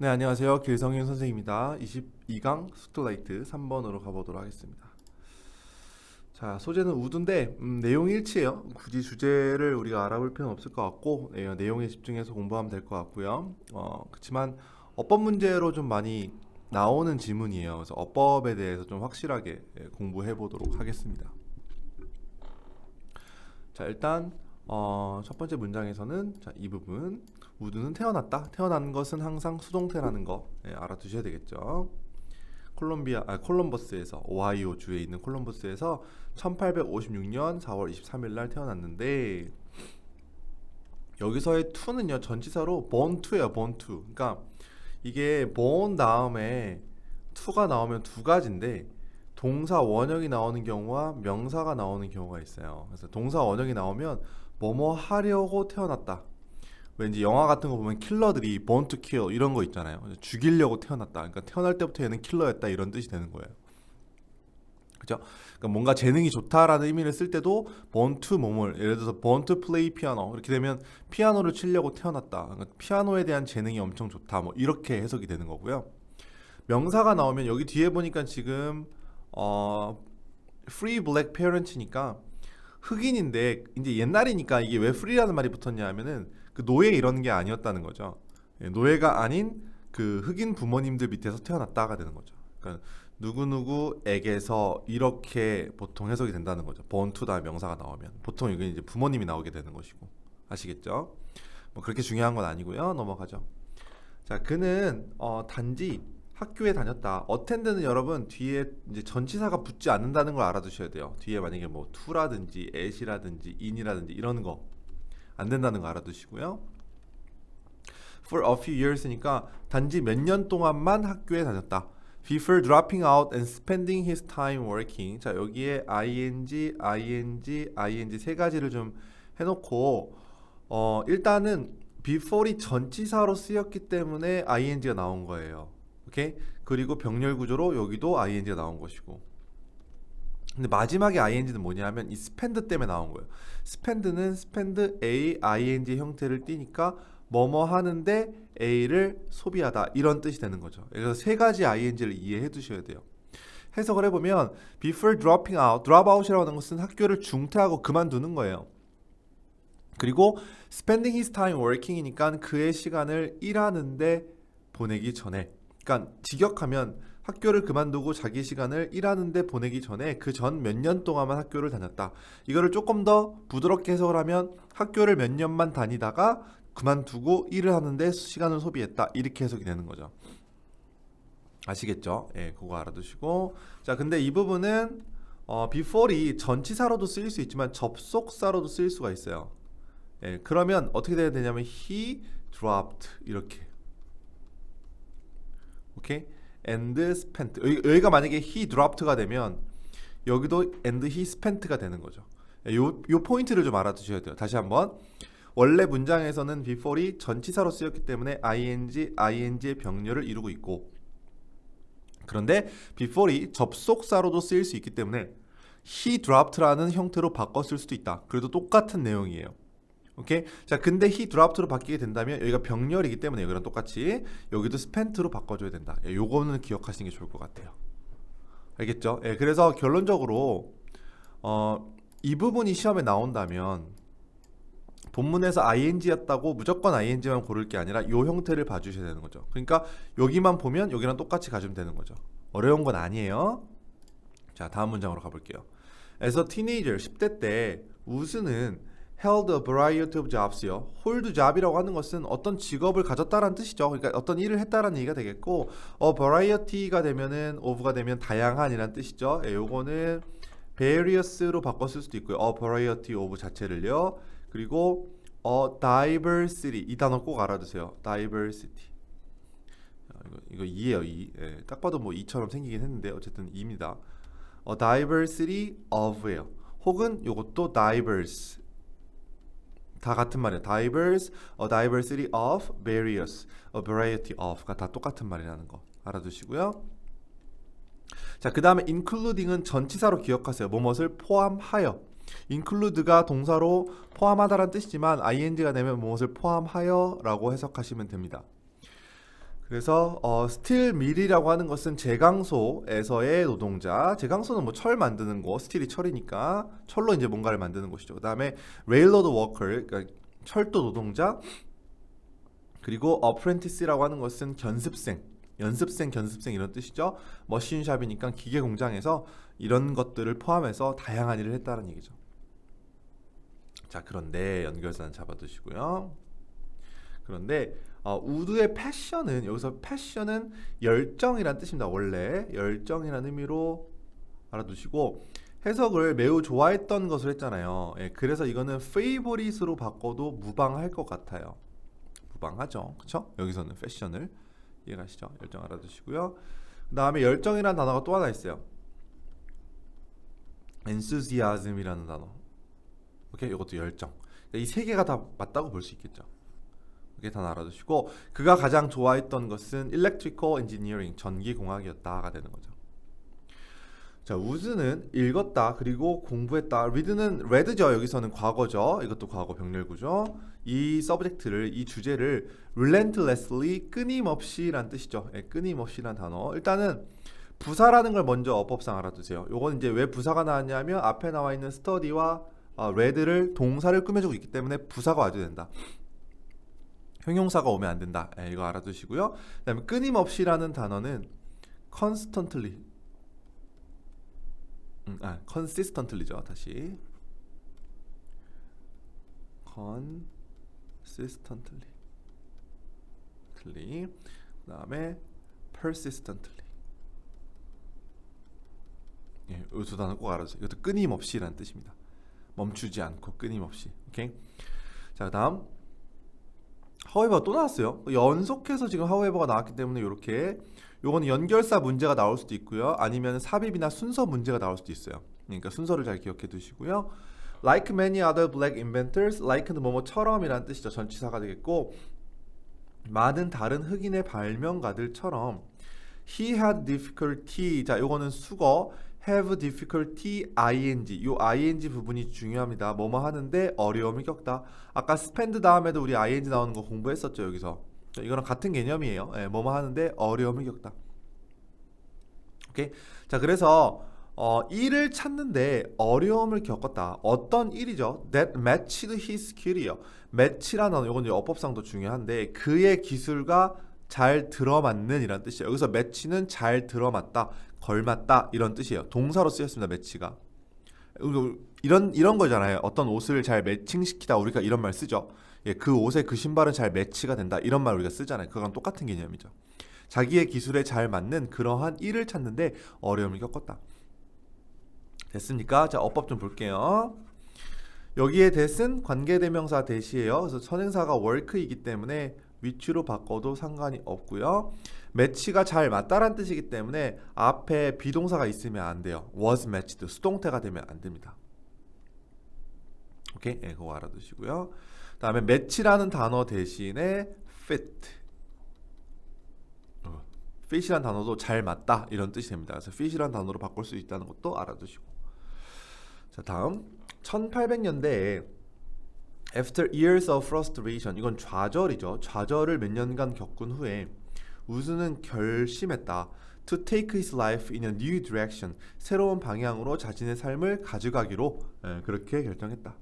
네, 안녕하세요. 길성윤 선생입니다. 22강 스토라이트 3번으로 가보도록 하겠습니다. 자, 소재는 우드인데 음, 내용이 일치해요. 굳이 주제를 우리가 알아볼 필요는 없을 것 같고 네, 내용에 집중해서 공부하면 될 것 같고요. 어, 그렇지만 어법 문제로 좀 많이 나오는 지문이에요. 그래서 어법에 대해서 좀 확실하게 예, 공부해 보도록 하겠습니다. 자, 일단 어, 첫 번째 문장에서는 자, 이 부분 우드는 태어났다. 태어난 것은 항상 수동태라는 거 예, 알아두셔야 되겠죠. 콜롬비아 아 콜럼버스에서 오하이오 주에 있는 콜럼버스에서 1856년 4월 23일 날 태어났는데 여기서의 to는요 전치사로 born to 그러니까 이게 born 다음에 to가 나오면 두 가지인데 동사 원형이 나오는 경우와 명사가 나오는 경우가 있어요 그래서 동사 원형이 나오면 뭐뭐 하려고 태어났다 왠지 영화 같은 거 보면 킬러들이 born to kill 이런 거 있잖아요. 죽이려고 태어났다. 그러니까 태어날 때부터 얘는 킬러였다 이런 뜻이 되는 거예요. 그죠? 그러니까 뭔가 재능이 좋다라는 의미를 쓸 때도 born to 뭐뭘 예를 들어서 born to play piano 이렇게 되면 피아노를 치려고 태어났다. 그러니까 피아노에 대한 재능이 엄청 좋다. 뭐 이렇게 해석이 되는 거고요. 명사가 나오면 여기 뒤에 보니까 지금 어 free black parents니까 흑인인데 이제 옛날이니까 이게 왜 free라는 말이 붙었냐 하면은 그 노예 이런 게 아니었다는 거죠. 예, 노예가 아닌 그 흑인 부모님들 밑에서 태어났다가 되는 거죠. 그러니까 누구 누구에게서 이렇게 보통 해석이 된다는 거죠. 본투다 명사가 나오면 보통 이게 이제 부모님이 나오게 되는 것이고 아시겠죠? 뭐 그렇게 중요한 건 아니고요. 넘어가죠. 자, 그는 어, 단지 학교에 다녔다. 어텐드는 여러분 뒤에 이제 전치사가 붙지 않는다는 걸 알아두셔야 돼요. 뒤에 만약에 뭐 투라든지 at이라든지 in이라든지 이런 거 안 된다는 거 알아두시고요. For a few years니까 단지 몇 년 동안만 학교에 다녔다. Before dropping out and spending his time working. 자 여기에 ing, ing, ing 세 가지를 좀 해놓고 어 일단은 before이 전치사로 쓰였기 때문에 ing가 나온 거예요. 오케이? 그리고 병렬 구조로 여기도 ing가 나온 것이고. 근데 마지막에 ing는 뭐냐면 이 spend 때문에 나온 거예요. spend는 spend a ing 형태를 띠니까 뭐뭐 하는데 a를 소비하다 이런 뜻이 되는 거죠. 그래서 세 가지 ing를 이해해 두셔야 돼요. 해석을 해보면 before dropping out, drop out이라고 하는 것은 학교를 중퇴하고 그만두는 거예요. 그리고 spending his time working이니까 그의 시간을 일하는데 보내기 전에 그러니까 직역하면 학교를 그만두고 자기 시간을 일하는데 보내기 전에 그 전 몇 년 동안만 학교를 다녔다. 이거를 조금 더 부드럽게 해석을 하면 학교를 몇 년만 다니다가 그만두고 일을 하는데 시간을 소비했다. 이렇게 해석이 되는 거죠. 아시겠죠? 예, 그거 알아두시고. 자, 근데 이 부분은 어, before이 전치사로도 쓰일 수 있지만 접속사로도 쓰일 수가 있어요. 예, 그러면 어떻게 돼야 되냐면 he dropped 이렇게. 오케이? And spent. 여기, 여기 가 만약에 he dropped가 되면 여기도 and he spent가 되는 거죠. 예, 요, 요 포인트를 좀 알아두셔야 돼요. 다시 한번. 원래 문장에서는 before이 전치사로 쓰였기 때문에 ing, ing의 병렬을 이루고 있고 그런데 before이 접속사로도 쓰일 수 있기 때문에 he dropped라는 형태로 바꿨을 수도 있다. 그래도 똑같은 내용이에요. 오케이? 자, 근데 he dropped로 바뀌게 된다면 여기가 병렬이기 때문에 여기랑 똑같이 여기도 spent로 바꿔줘야 된다. 예, 요거는 기억하시는 게 좋을 것 같아요. 알겠죠? 예, 그래서 결론적으로 어, 이 부분이 시험에 나온다면 본문에서 ing였다고 무조건 ing만 고를 게 아니라 요 형태를 봐주셔야 되는 거죠. 그러니까 여기만 보면 여기랑 똑같이 가주면 되는 거죠. 어려운 건 아니에요. 자, 다음 문장으로 가볼게요. A teenager, 10대 때 우스는 held a variety of jobs요. hold job이라고 하는 것은 어떤 직업을 가졌다라는 뜻이죠. 그러니까 어떤 일을 했다라는 얘기가 되겠고, a variety가 되면은 of가 되면 다양한이라는 뜻이죠. 예, 요거는 variously 바꿨을 수도 있고요. a variety of 자체를요. 그리고 a diversity 이 단어 꼭 알아두세요. diversity. 아, 이거 이거 이예요. 이. 예, 딱 봐도 뭐 이처럼 생기긴 했는데 어쨌든 이입니다. a diversity of예요. 혹은 요것도 diverse 다 같은 말이에요. diverse, a diversity of, various, a variety of가 다 똑같은 말이라는 거 알아두시고요. 자, 그 다음에 including은 전치사로 기억하세요. 뭐뭇을 포함하여. include가 동사로 포함하다라는 뜻이지만 ing가 되면 무엇을 포함하여라고 해석하시면 됩니다. 그래서 어, 스틸 밀이라고 하는 것은 제강소에서의 노동자. 제강소는 뭐 철 만드는 거, 스틸이 철이니까 철로 이제 뭔가를 만드는 것이죠. 그다음에 레일로드 워커, 그러니까 철도 노동자. 그리고 어프렌티스라고 하는 것은 견습생, 연습생, 견습생 이런 뜻이죠. 머신샵이니까 기계 공장에서 이런 것들을 포함해서 다양한 일을 했다는 얘기죠. 자, 그런데 연결사는 잡아두시고요. 그런데 어, 우드의 패션은 여기서 패션은 열정이란 뜻입니다. 원래 열정이라는 의미로 알아두시고 해석을 매우 좋아했던 것을 했잖아요. 예, 그래서 이거는 favorite로 바꿔도 무방할 것 같아요. 무방하죠. 그렇죠? 여기서는 패션을 이해가시죠? 열정 알아두시고요. 그 다음에 열정이라는 단어가 또 하나 있어요. enthusiasm이라는 단어. 오케이, 이것도 열정. 이 세 개가 다 맞다고 볼 수 있겠죠. 이게 다 알아두시고 그가 가장 좋아했던 것은 electrical engineering 전기공학이었다가 되는 거죠. 자, 우즈는 읽었다 그리고 공부했다. read는 read죠. 여기서는 과거죠. 이것도 과거 병렬구죠. 이 서브젝트를 이 주제를 relentlessly 끊임없이란 뜻이죠. 예, 끊임없이란 단어. 일단은 부사라는 걸 먼저 어법상 알아두세요. 요건 이제 왜 부사가 나왔냐면 앞에 나와 있는 study와 어, read를 동사를 꾸며주고 있기 때문에 부사가 와줘야 된다. 형용사가 오면 안 된다. 예, 이거 알아두시고요. 그다음에 끊임없이라는 단어는 constantly 음, 아, consistently죠. 다시 consistently 틀리 그다음에 persistently 예, 이두 단어 꼭 알아주세요. 이것도 끊임없이라는 뜻입니다. 멈추지 않고 끊임없이. 오케이. 자, 그다음 하웨버가 또 나왔어요. 연속해서 지금 하웨버가 나왔기 때문에 이렇게 요거는 연결사 문제가 나올 수도 있고요. 아니면 삽입이나 순서 문제가 나올 수도 있어요. 그러니까 순서를 잘 기억해 두시고요. Like many other black inventors, like는 뭐뭐처럼이라는 뜻이죠. 전치사가 되겠고 많은 다른 흑인의 발명가들처럼 he had difficulty. 자, 요거는 수거 have difficulty ing 요 ing 부분이 중요합니다. 뭐뭐 하는데 어려움을 겪다. 아까 spend 다음에도 우리 ing 나오는 거 공부했었죠 여기서. 이거랑 같은 개념이에요. 예, 뭐뭐 하는데 어려움을 겪다. 오케이. 자 그래서 어, 일을 찾는데 어려움을 겪었다. 어떤 일이죠? That matched his skill이요. match라는 이건 이제 어법상도 중요한데 그의 기술과 잘 들어맞는 이란 뜻이에요. 여기서 매치는 잘 들어맞다, 걸맞다 이런 뜻이에요. 동사로 쓰였습니다. 매치가. 이런 이런 거잖아요. 어떤 옷을 잘 매칭시키다 우리가 이런 말 쓰죠. 예, 그 옷에 그 신발은 잘 매치가 된다 이런 말 우리가 쓰잖아요. 그거랑 똑같은 개념이죠. 자기의 기술에 잘 맞는 그러한 일을 찾는데 어려움을 겪었다. 됐습니까? 자, 어법 좀 볼게요. 여기에 대은 관계대명사 대시예요. 그래서 선행사가 work이기 때문에 위치로 바꿔도 상관이 없고요. 매치가 잘 맞다란 뜻이기 때문에 앞에 비동사가 있으면 안 돼요. was matched 수동태가 되면 안 됩니다. 오케이, 네, 그거 알아두시고요. 다음에 매치라는 단어 대신에 fit. 어, fit이란 단어도 잘 맞다 이런 뜻이 됩니다. 그래서 fit이란 단어로 바꿀 수 있다는 것도 알아두시고. 자, 다음 1800년대에 After years of frustration 이건 좌절이죠. 좌절을 몇 년간 겪은 후에 우즈는 결심했다. To take his life in a new direction. 새로운 방향으로 자신의 삶을 가져가기로 예, 그렇게 결정했다.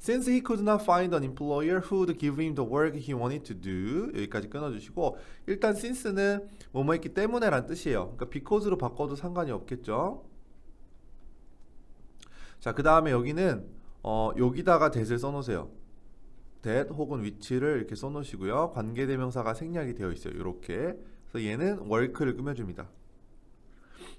Since he could not find an employer who would give him the work he wanted to do 여기까지 끊어주시고 일단 since는 뭐뭐 했기 때문에 란 뜻이에요. 그러니까 because로 바꿔도 상관이 없겠죠. 자, 그 다음에 여기는 어, 여기다가 that을 써놓으세요. That 혹은 위치를 이렇게 써놓으시고요. 관계대명사가 생략이 되어 있어요. 이렇게. 그래서 얘는 work를 꾸며줍니다.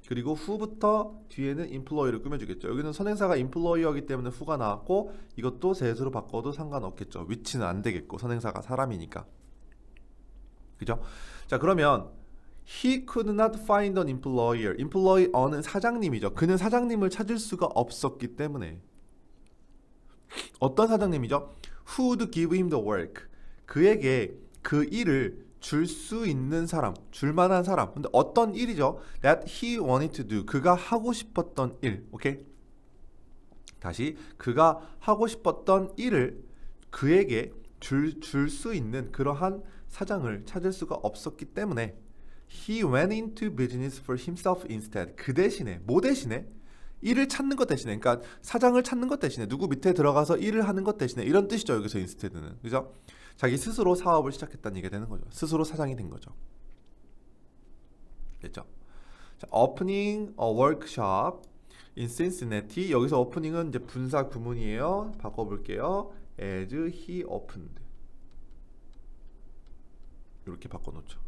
그리고 who부터 뒤에는 employ를 꾸며주겠죠. 여기는 선행사가 employer이기 때문에 who가 나왔고 이것도 that으로 바꿔도 상관없겠죠. 위치는 안 되겠고 선행사가 사람이니까. 그죠? 자 그러면 He could not find an employer. employer는 사장님이죠. 그는 사장님을 찾을 수가 없었기 때문에 어떤 사장님이죠? Who would give him the work? 그에게 그 일을 줄 수 있는 사람, 줄 만한 사람. 근데 어떤 일이죠? That he wanted to do. 그가 하고 싶었던 일. 오케이? 다시 그가 하고 싶었던 일을 그에게 줄 줄 수 있는 그러한 사장을 찾을 수가 없었기 때문에 he went into business for himself instead. 그 대신에 뭐 대신에 일을 찾는 것 대신에 그러니까 사장을 찾는 것 대신에 누구 밑에 들어가서 일을 하는 것 대신에 이런 뜻이죠 여기서 instead는 그죠? 자기 스스로 사업을 시작했다는 얘기가 되는 거죠. 스스로 사장이 된 거죠. 됐죠? 자, opening a workshop in Cincinnati 여기서 opening은 이제 분사 구문이에요. 바꿔볼게요. as he opened 이렇게 바꿔놓죠.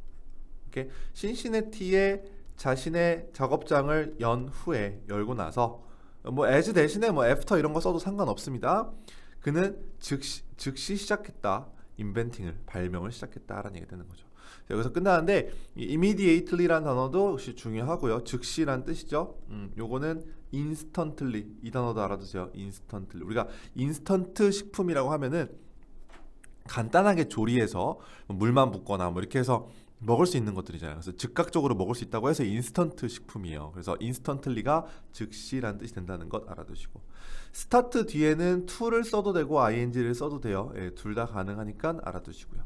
이렇게 신시내티에 자신의 작업장을 연 후에 열고 나서 뭐 as 대신에 뭐 after 이런 거 써도 상관없습니다. 그는 즉시 즉시 시작했다. 인벤팅을 발명을 시작했다라는 얘기가 되는 거죠. 자, 여기서 끝나는데 이 immediately라는 단어도 역시 중요하고요. 즉시란 뜻이죠. 음, 요거는 instantly 이 단어도 알아두세요. instantly 우리가 인스턴트 식품이라고 하면은 간단하게 조리해서 물만 붓거나 뭐 이렇게 해서 먹을 수 있는 것들이잖아요. 그래서 즉각적으로 먹을 수 있다고 해서 인스턴트 식품이에요. 그래서 인스턴틀리가 즉시라는 뜻이 된다는 것 알아두시고 스타트 뒤에는 to를 써도 되고 ing를 써도 돼요. 예, 둘 다 가능하니까 알아두시고요.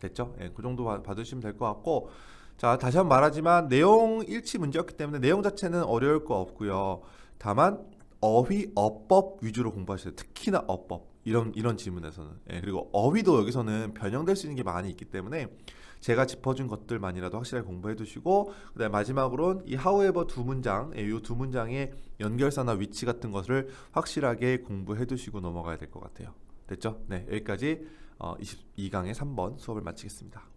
됐죠? 예, 그 정도 봐- 봐두시면 될 것 같고 자 다시 한번 말하지만 내용 일치 문제였기 때문에 내용 자체는 어려울 거 없고요. 다만 어휘 어법 위주로 공부하셔야 돼요. 특히나 어법 이런 이런 지문에서는 예, 그리고 어휘도 여기서는 변형될 수 있는 게 많이 있기 때문에 제가 짚어준 것들만이라도 확실하게 공부해 두시고 그다음 마지막으로는 이 however 두 문장 이두 문장의 연결사나 위치 같은 것을 확실하게 공부해 두시고 넘어가야 될 것 같아요. 됐죠? 네 여기까지 어, 22강의 3번 수업을 마치겠습니다.